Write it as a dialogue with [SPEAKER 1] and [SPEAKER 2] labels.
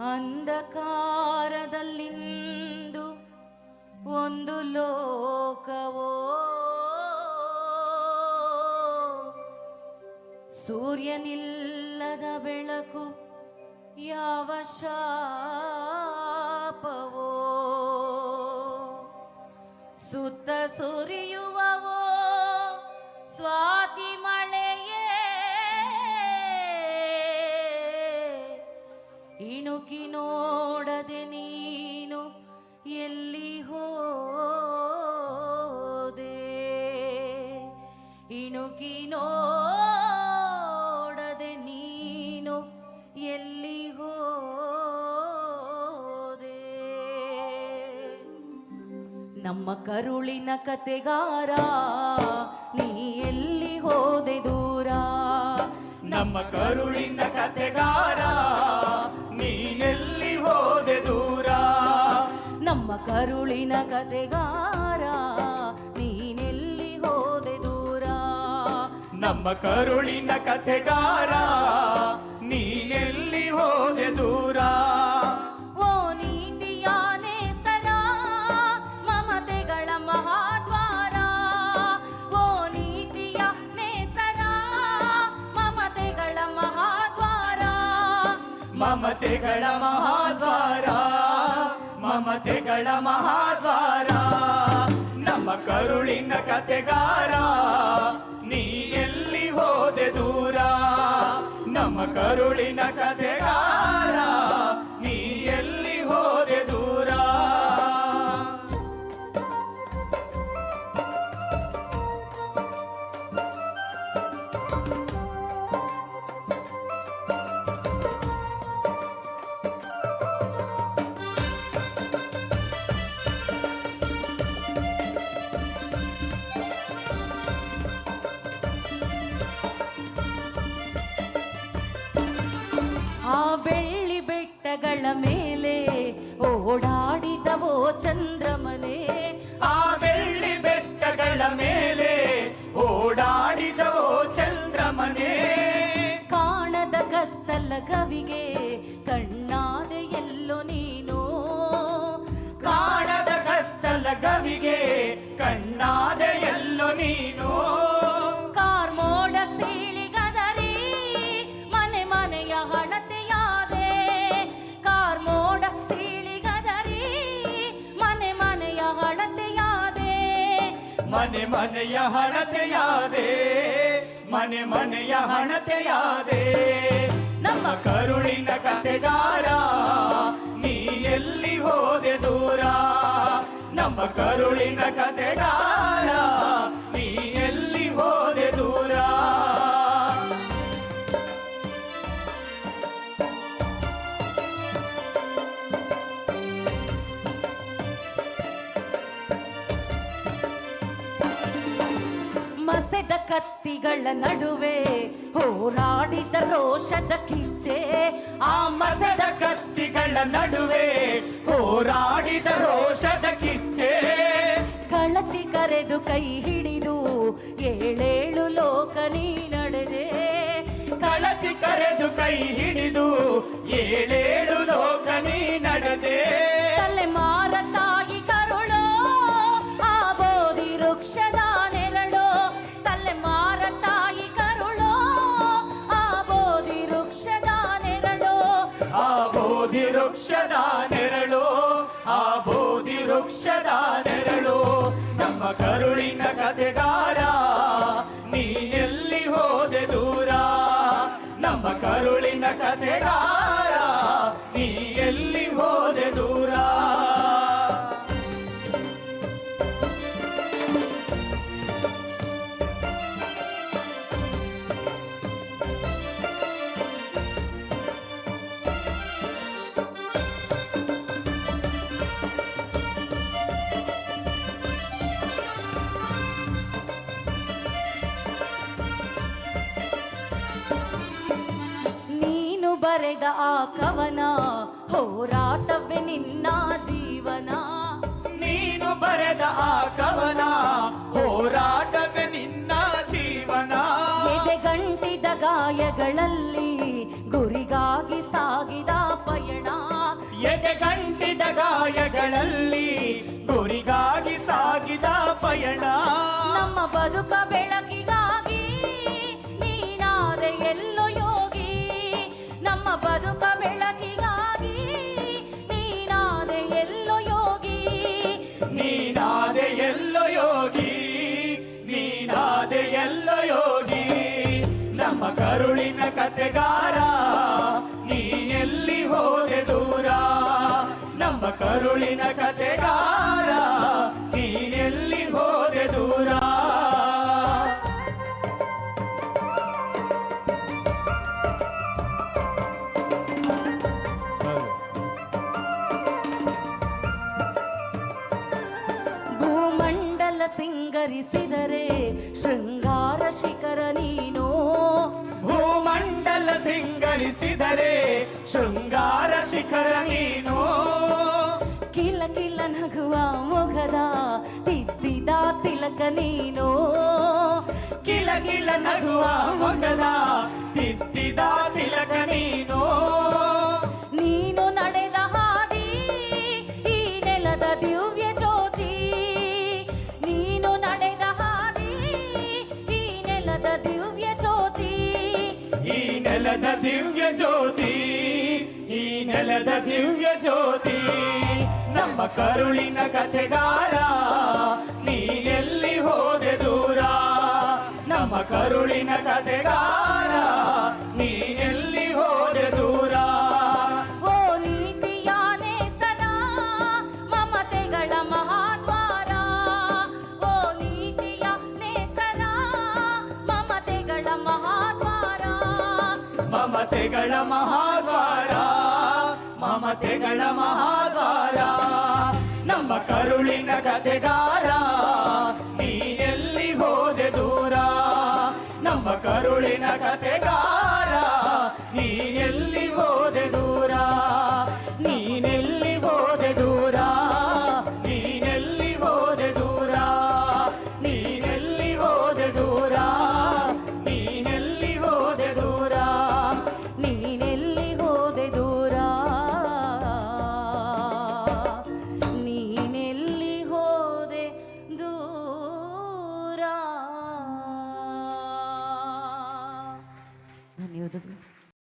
[SPEAKER 1] ಅಂಧಕಾರದಲ್ಲಿಂದು ಒಂದು ಲೋಕವೋ? ಸೂರ್ಯನಿಲ್ಲದ ಬೆಳಕು ಯಾವ ಶಾಪವೋ ಇಣುಕಿ ನೋಡದೆ ನೀನು ಎಲ್ಲಿ ಹೋದೆ? ಇಣುಕಿ ನೋಡದೆ ನೀನು ಎಲ್ಲಿ ಹೋದೆ? ನಮ್ಮ ಕರುಳಿನ ಕತೆಗಾರ, ನೀ ಎಲ್ಲಿ ಹೋದೆ ದೂರ?
[SPEAKER 2] ನಮ್ಮ ಕರುಳಿನ ಕತೆಗಾರ ನೀ ಎಲ್ಲಿ ಹೋದೆ ದೂರ.
[SPEAKER 1] ನಮ್ಮ ಕರುಳಿನ ಕತೆಗಾರ ನೀನೆಲ್ಲಿ ಹೋದೆ ದೂರ?
[SPEAKER 2] ನಮ್ಮ ಕರುಳಿನ ಕತೆಗಾರ ನೀ
[SPEAKER 1] ಮಮತೆಗಳ ಮಹಾದ್ವಾರ ಮಮತೆಗಳ ಮಹಾದ್ವಾರ.
[SPEAKER 2] ನಮ್ಮ ಕರುಳಿನ ಕತೆಗಾರ ನೀ ಎಲ್ಲಿ ಹೋದೆ ದೂರ? ನಮ್ಮ ಕರುಳಿನ ಕತೆಗಾರ.
[SPEAKER 1] ಆ ಬೆಳ್ಳಿ ಬೆಟ್ಟಗಳ ಮೇಲೆ ಓಡಾಡಿದವೋ ಚಂದ್ರಮನೆ,
[SPEAKER 2] ಆ ಬೆಳ್ಳಿ ಬೆಟ್ಟಗಳ ಮೇಲೆ ಓಡಾಡಿದವೋ ಚಂದ್ರಮನೆ.
[SPEAKER 1] ಕಾಣದ ಕತ್ತಲ ಕವಿಗೆ ಕಣ್ಣಾದೆ ಎಲ್ಲೋ ನೀನು?
[SPEAKER 2] ಕಾಣದ ಕತ್ತಲ ಕವಿಗೆ ಕಣ್ಣಾದ ಎಲ್ಲೋ ನೀನು?
[SPEAKER 1] ಮನೆ ಮನೆಯ ಹಣತೆಯಾದೆ, ಮನೆ ಮನೆಯ ಹಣತೆಯಾದೆ.
[SPEAKER 2] ನಮ್ಮ ಕರುಳಿನ ಕತೆಗಾರ, ನೀ ಎಲ್ಲಿ ಹೋದೆ ದೂರ? ನಮ್ಮ ಕರುಳಿನ ಕತೆಗಾರ
[SPEAKER 1] ಮಸೆದ ಕತ್ತಿಗಳ ನಡುವೆ ಹೋರಾಡಿದ ರೋಷದ ಕಿಚ್ಚೆ ಆ ಮಸೆದ
[SPEAKER 2] ಮಸದ ಕತ್ತಿಗಳ ನಡುವೆ ಹೋರಾಡಿದ ರೋಷದ ಕಿಚ್ಚೆ
[SPEAKER 1] ಕಳಚಿ ಕರೆದು ಕೈ ಹಿಡಿದು ಏಳೇಳು ಲೋಕ ನೀ ನಡೆದೆ
[SPEAKER 2] ಕಳಚಿ ಕರೆದು ಕೈ ಹಿಡಿದು ಏಳೇಳು ಲೋಕ ನೀ ನಡೆದೆ ಕರುಳಿನ ಕತೆಗಾರ. ನೀ ಎಲ್ಲಿ ಹೋದೆ ದೂರ? ನಮ್ಮ ಕರುಳಿನ ಕತೆಗಾರ.
[SPEAKER 1] ಬರೆದ ಆ ಕವನ ಹೋರಾಟವೇ ನಿನ್ನ ಜೀವನ.
[SPEAKER 2] ನೀನು ಬರೆದ ಆ ಕವನ ಹೋರಾಟವೇ ನಿನ್ನ ಜೀವನ.
[SPEAKER 1] ಎದೆಗಂಟಿದ ಗಾಯಗಳಲ್ಲಿ ಗುರಿಗಾಗಿ ಸಾಗಿದ ಪಯಣ.
[SPEAKER 2] ಎದೆ ಗಂಟಿದ ಗಾಯಗಳಲ್ಲಿ ಗುರಿಗಾಗಿ ಸಾಗಿದ ಪಯಣ.
[SPEAKER 1] ನಮ್ಮ ಬದುಕ ಬೆಳಕಿಗಾಗಿ ನಮ್ಮ ಕತೆಗಾರ ನೀ ಎಲ್ಲಿ
[SPEAKER 2] ಹೋದೆ ದೂರ? ನಮ್ಮ ಕರುಳಿನ ಕತೆಗಾರ ನೀ ಎಲ್ಲಿ ಹೋದೆ ದೂರ?
[SPEAKER 1] ಭೂಮಂಡಲ ಸಿಂಗರಿಸಿದರೆ ಶೃಂಗಾರ ಶಿಖರ ನೀನು
[SPEAKER 2] ಭೂಮಂಡಲ ಸಿಂಗರಿಸಿದರೆ ಶೃಂಗಾರ ಶಿಖರ ನೀನು
[SPEAKER 1] ಕಿಲ ಕಿಲ ನಗುವ ಮುಖದ ತಿದ್ದಿದ ತಿಲಕ ನೀನು
[SPEAKER 2] ಕಿಲ ಕಿಲ ನಗುವ ಮೊಗದ ತಿದ್ದಿದ ತಿಲಕ ನೀನು
[SPEAKER 1] ನೀನು ದಿವ್ಯ ಜ್ಯೋತಿ
[SPEAKER 2] ನಮ್ಮ ಕರುಳಿನ ಕಥೆಗಾರ ನೀನೆಲ್ಲಿ ಹೋದೆ ದೂರ? ನಮ್ಮ ಕರುಳಿನ ಕಥೆಗಾರ ನೀನೆಲ್ಲಿ ಹೋದೆ ದೂರ?
[SPEAKER 1] ಓ ನೀತಿಯಾನೆ ಸದಾ ಮಮತೆಗಳ ಮಹಾದ್ವಾರ. ಓ ನೀತಿಯಾನೆ ಸದಾ ಮಮತೆಗಳ ಮಹಾದ್ವಾರ.
[SPEAKER 2] ಮಮತೆಗಳ ಮಹಾದ್ವಾರ ಮಮತೆಗಳ ಮಹಾಗಾರ ನಮ್ಮ ಕರುಳಿನ ನೀ ನೀನೆಲ್ಲಿ ಹೋದೆ ದೂರ? ನಮ್ಮ ಕರುಳಿನ